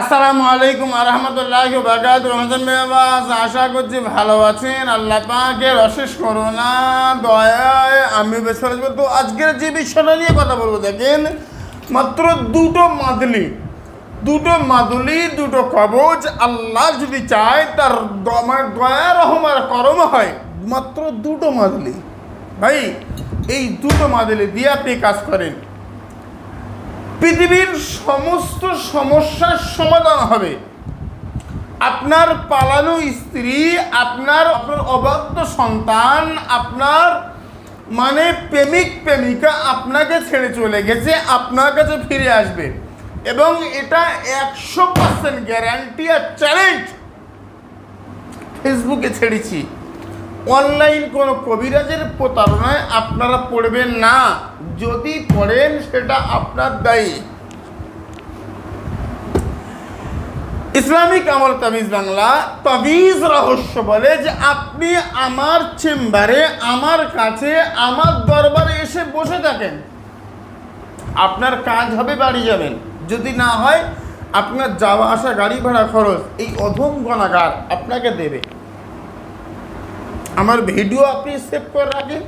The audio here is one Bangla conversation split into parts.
আসসালামু আলাইকুম আরহামতুল্লাহ বাকাত রমজান মেহবাজ আশা করছি ভালো আছেন। আল্লাহ পাকের অশেষ করোনা দয়ায় আমি বেশ তো আজকের যে বিষয়টা নিয়ে কথা বলব, দেখেন, মাত্র দুটো মাদলি দুটো মাদুলি দুটো কবজ আল্লাহ যদি চায়, তার মানে দয়া রহমার করম হয়, মাত্র দুটো মাদুলি ভাই, এই দুটো মাদুলি দিয়ে আপনি কাজ করেন। পৃথিবীর সমস্ত সমস্যার সমাধান হবে। আপনার পালানো স্ত্রী, আপনার অবাধ্য সন্তান, আপনার মানে প্রেমিক, প্রেমিকা আপনাকে ছেড়ে চলে গেছে, আপনার কাছে ফিরে আসবে। এবং এটা একশো পার্সেন্ট গ্যারান্টি আর চ্যালেঞ্জ ফেসবুকে ছেড়েছি। অনলাইন কোনো কবিরাজের প্রতারণায় আপনারা পড়বেন না। যদি পড়েন, সেটা আপনার দায়ী। ইসলামিক আমল তাবিজ বাংলা তাবিজ রহস্য বলে যে আপনি আমার চেম্বারে, আমার কাছে, আমার দরবারে এসে বসে থাকেন। আপনার কাজ হবে বাড়ি যাবেন। যদি না হয়, আপনার যাওয়া আসা গাড়ি ভাড়া খরচ, এই অধম গণাগার আপনাকে দেবে। আমার ভিডিও আপনি সেভ করে রাখেন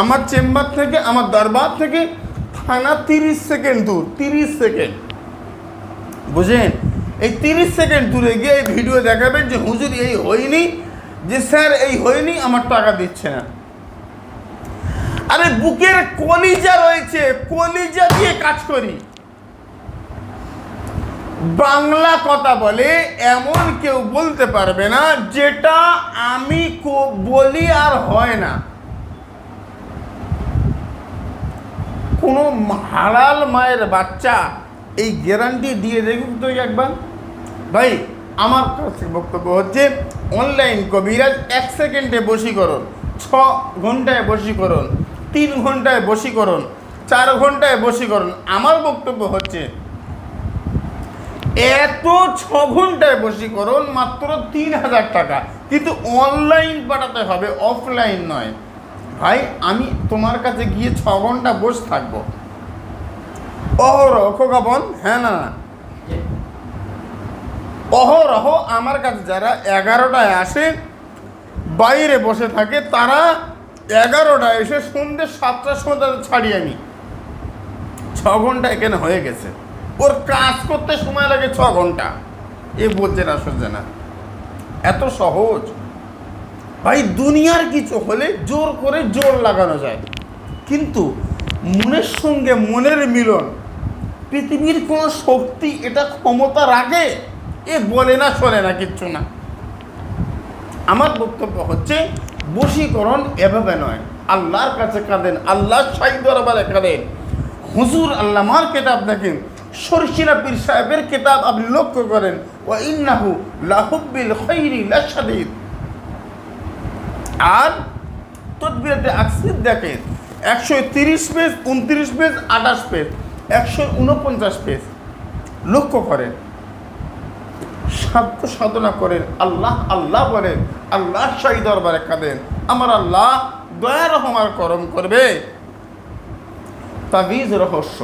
আমার চেম্বার থেকে, আমার দরবার থেকে থানা তিরিশ সেকেন্ড দূর, তিরিশ সেকেন্ড। বুঝেন? এই তিরিশ সেকেন্ড দূরে গিয়ে এই ভিডিও দেখাবেন যে, হুজুর, এই হয়নি? যে, স্যার, এই হয়নি, আমার টাকা দিচ্ছে না। আরে, বুকের কলিজা রয়েছে, কলিজা দিয়ে কাজ করি। বাংলা কথা বলে এমন কেউ বলতে পারবে না যেটা আমি বলি আর হয় না। কোনো হালাল মায়ের বাচ্চা এই গ্যারান্টি দিয়ে দেখুন তো একবার। ভাই, আমার কাছে বক্তব্য হচ্ছে অনলাইন কবিরাজ এক সেকেন্ডে বশীকরণ, ছ ঘন্টায় বশীকরণ, তিন ঘন্টায় বশীকরণ, চার ঘন্টায় বশীকরণ। আমার বক্তব্য হচ্ছে এত ছ ঘন্টায় বশীকরণ, মাত্র তিন হাজার টাকা। কিন্তু অনলাইন পাঠাতে হবে অফলাইন নয়। ভাই, আমি তোমার কাছে গিয়ে ছ ঘণ্টা বসে থাকব। অহরহ খোকাবন হ্যাঁ না না। অহরহ আমার কাছে যারা এগারোটায় আসে, বাইরে বসে থাকে, তারা এগারোটায় এসে সন্ধ্যে সাতটার সময় তাদের ছাড়ি আমি ছ ঘণ্টা এখানে হয়ে গেছে। ওর কাজ করতে সময় লাগে ছ ঘণ্টা। এ বলছে না সহ্য না। এত সহজ। ভাই, দুনিয়ার কিছু হলে জোর করে জোর লাগানো যায়। কিন্তু মনের সঙ্গে মনের মিলন, পৃথিবীর কোনো শক্তি এটা ক্ষমতা রাখে? এ বলে না, শোনে না, কিচ্ছু না। আমার বক্তব্য হচ্ছে, বশীকরণ এভাবে নয়। আল্লাহর কাছে কাঁদেন, আল্লাহ সাই দরবারে কাঁদেন। হুজুর আল্লামার কেতাব দেখেন। সরসিনা পীর সাহেবের কেতাব আপনি লক্ষ্য করেন। ও ইন্নাহু লাহুব্বিল খৈরি আর তদবিরাতে আকসিদ দেখেন, একশো তিরিশ পেজ, উনত্রিশ পেজ, আঠাশ পেজ, একশো উনপঞ্চাশ পেজ। লক্ষ্য করেন, সাধ্য সাধনা করেন, আল্লাহ আল্লাহ বলেন, আল্লাহ শাহী দরবারে কাঁদেন, আমার আল্লাহ দয়া রহমার করম করবে। তাবিজ রহস্য।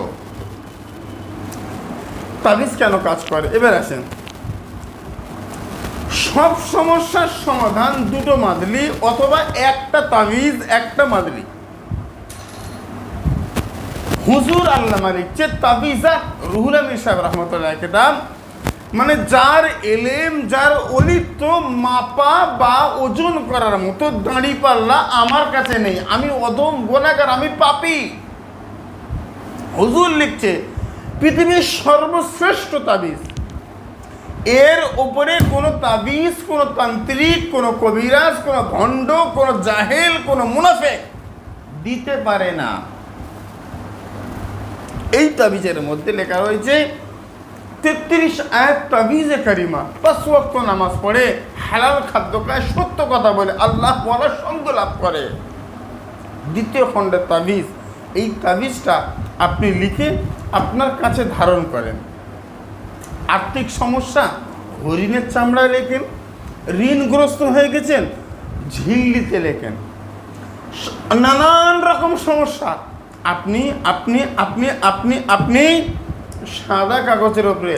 তাবিজ কেন কাজ করে? এবার আসেন। সব সমস্যার সমাধান দুটো মাদলি অথবা একটা তাবিজ, একটা মাদলি। হুজুর আল্লামা লিখছে তাবিজাত রুহুল আমির সাহেব রহমতুল্লাহ কেতাব মানে যার এলেম, যার অলিত্ব মাপা বা ওজন করার মতো দাঁড়ি পাল্লা আমার কাছে নেই। আমি অদম গোনাগার, আমি পাপি। হুজুর লিখছে পৃথিবীর সর্বশ্রেষ্ঠ তাবিজ এর ওপরে কোনো তাবিজ, কোনো তান্ত্রিক, কোনো কবিরাজ, কোনো ভণ্ড, কোনো জাহেল, কোনো মুনাফেক দিতে পারে না। এই তাবিজের মধ্যে লেখা রয়েছে, তেত্রিশ আয়াত তাবিজে কারিমা, পাঁচ ওয়াক্ত নামাজ পড়ে, হালাল খাদ্য খায়, সত্য কথা বলে, আল্লাহ বলার সঙ্গ লাভ করে। দ্বিতীয় খণ্ডের তাবিজ, এই তাবিজটা আপনি লিখে আপনার কাছে ধারণ করেন। আর্থিক সমস্যা, হরিণের চামড়ায় লেখেন, ঋণগ্রস্ত হয়ে গেছেন, ঝিল্লিতে লেখেন। নানান রকম সমস্যা। আপনি আপনি আপনি আপনি আপনি সাদা কাগজের ওপরে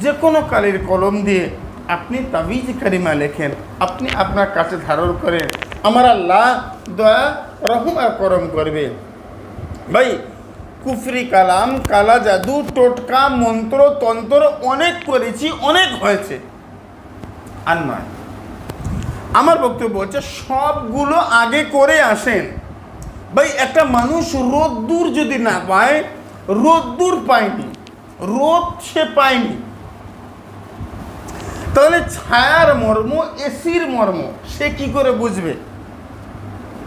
যে কোনো কালির কলম দিয়ে আপনি তাবিজ কারিমা লেখেন। আপনি আপনার কাছে ধারণ করেন, আমার আল্লাহ দয়া, রহম আর করম করবে। ভাই কুফরি কালাম, কালা জাদু, টোটকা, মন্ত্র, তন্ত্র অনেক করেছি, অনেক হয়েছে। আর নয়। আমার বক্তব্য হচ্ছে, সবগুলো আগে করে আসেন। ভাই, একটা মানুষ রোদ্দুর যদি না পায়, রোদ্দুর পায়নি, রোদ সে পায়নি। তাহলে ছায়ার মর্ম, এসির মর্ম, সে কি করে বুঝবে?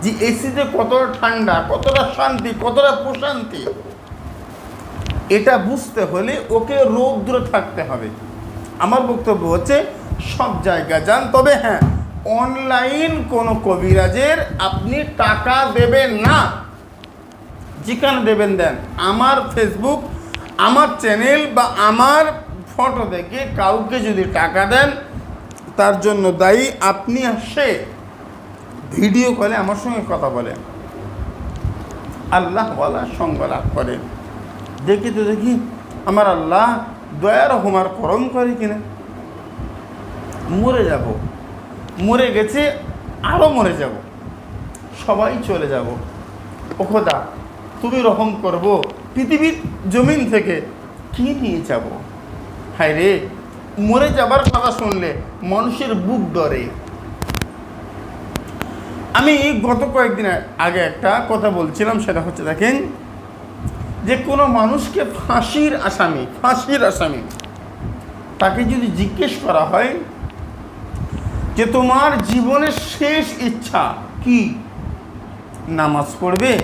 যে এসিতে কতটা ঠান্ডা, কতটা শান্তি, কতটা প্রশান্তি? এটা বুঝতে হলে ওকে রৌদ্র থাকতে হবে। আমার বক্তব্য হচ্ছে, সব জায়গায় যান। তবে হ্যাঁ অনলাইন কোনো কবিরাজের আপনি টাকা দেবেন না। যেখানে দেবেন দেন। আমার ফেসবুক আমার চ্যানেল বা আমার ফটো দেখে কাউকে যদি টাকা দেন, তার জন্য দায়ী আপনি সে। ভিডিও কলে আমার সঙ্গে কথা বলেন। আল্লাহ বলার সঙ্গ লাভ করেন। দেখি তো দেখি, আমার আল্লাহ দয়ার হোমার করম করে কিনা। মরে যাব। মরে গেছে আরও মরে যাব। সবাই চলে যাব। ও খোদা, তুমি রহম করব। পৃথিবীর জমিন থেকে কি নিয়ে যাব? হায় রে, মরে যাবার কথা শুনলে মানুষের বুক ধরে। আমি গত কয়েকদিন আগে একটা কথা বলছিলাম, সেটা হচ্ছে দেখেন যে কোনো মানুষকে ফাঁসির আসামি ফাঁসির আসামি। তাকে যদি জিজ্ঞেস করা হয় যে তোমার জীবনের শেষ ইচ্ছা কি? নামাজ পড়বে?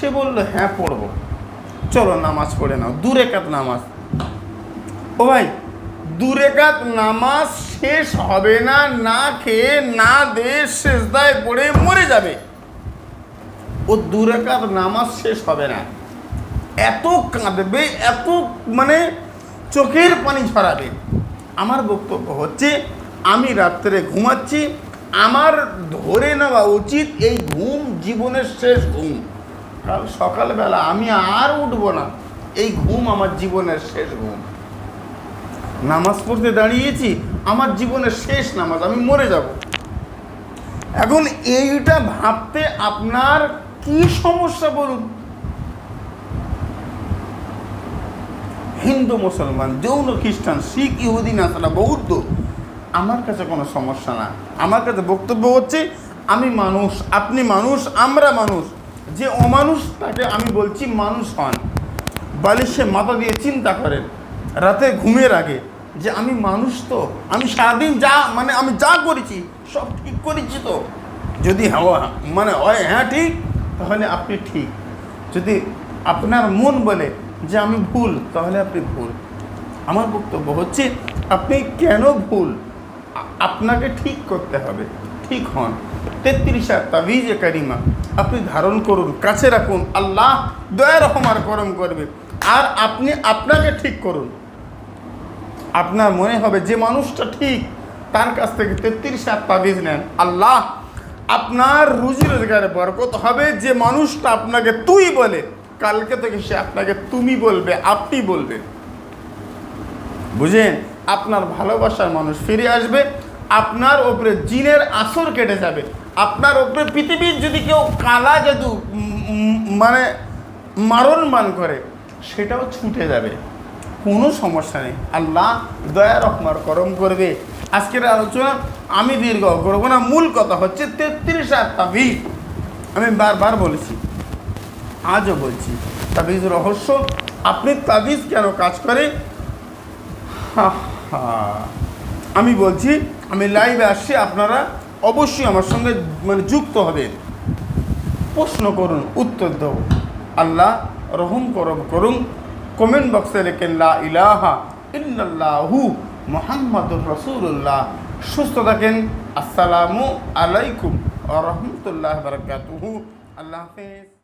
সে বলল হ্যাঁ পড়ব। চলো নামাজ পড়ে নাও দূরে কাত নামাজ। ও ভাই, দুরেকাত নামাজ শেষ হবে না না খেয়ে, না দে শেষদায় পড়ে মরে যাবে। ও দুরেকাত নামাজ শেষ হবে না। এত কাঁদবে, এত মানে চোখের পানি ছড়াবে। আমার বক্তব্য হচ্ছে, আমি রাত্রে ঘুমাচ্ছি, আমার ধরে নেওয়া উচিত এই ঘুম জীবনের শেষ ঘুম। কাল সকালবেলা আমি আর উঠবো না, এই ঘুম আমার জীবনের শেষ ঘুম। নামাজ পড়তে দাঁড়িয়েছি, আমার জীবনের শেষ নামাজ, আমি মরে যাব। এখন এইটা ভাবতে আপনার কি সমস্যা বলুন? হিন্দু, মুসলমান, যৌন, খ্রিস্টান, শিখ, ইহুদি, নাসারা, বৌদ্ধ, আমার কাছে কোনো সমস্যা না। আমার কাছে বক্তব্য হচ্ছে, আমি মানুষ, আপনি মানুষ, আমরা মানুষ। যে অমানুষ, তাকে আমি বলছি মানুষ হন। বালিশে মাথা দিয়ে চিন্তা করেন, রাতে ঘুমের আগে, যে আমি মানুষ তো, আমি সারাদিন যা মানে আমি যা করেছি, সব ঠিক করেছি তো। যদি হওয়া মানে হয় হ্যাঁ ঠিক, তাহলে আপনি ঠিক। যদি আপনার মন বলে যে আমি ভুল, তাহলে আপনি ভুল। আমার বক্তব্য হচ্ছে, আপনি কেন ভুল? আপনাকে ঠিক করতে হবে। ঠিক হন। তেত্রিশ তাবিজে কারিমা। আপনি ধারণ করুন, কাছে রাখুন। আল্লাহ দয়া রহমার করম করবে। আর আপনি আপনাকে ঠিক করুন। আপনার মনে হবে যে মানুষটা ঠিক, তার কাছ থেকে তেত্রিশ হাত তাবিজ নেন। আল্লাহ, আপনার রুজি রোজগারে বরকত হবে যে মানুষটা আপনাকে তুই বলে কালকে থেকে সে আপনাকে তুমি বলবে আপনি বলবে বুঝেন? আপনার ভালোবাসার মানুষ ফিরে আসবে আপনার ওপরে জিনের আসর কেটে যাবে। আপনার ওপরে পৃথিবীর যদি কেউ কালা উম, মানে মারণ মান করে সেটাও ছুটে যাবে। কোনো সমস্যা নেই। আল্লাহ দয়া রহমার করম করবে। আজকের আলোচনা আমি দীর্ঘ করব না। মূল কথা হচ্ছে তেত্রিশ আর তাবিজ আমি বারবার বলেছি আজও বলছি, তাবিজ রহস্য, আপনি তাবিজ কেন কাজ করে। আমি বলছি, আমি লাইভে আসছি, আপনারা অবশ্যই আমার সঙ্গে মানে যুক্ত হবেন। প্রশ্ন করুন, উত্তর দেব আল্লাহ রহম করম করুন। কমেন্ট বক্সে লেখেন, লা ইলাহা ইল্লাল্লাহু মোহাম্মদুর রসুল্লাহ সুস্থ থাকেন। আসসালামু আলাইকুম রহমতুল্লাহ বারকাতুহু। আল্লাহ হাফেজ।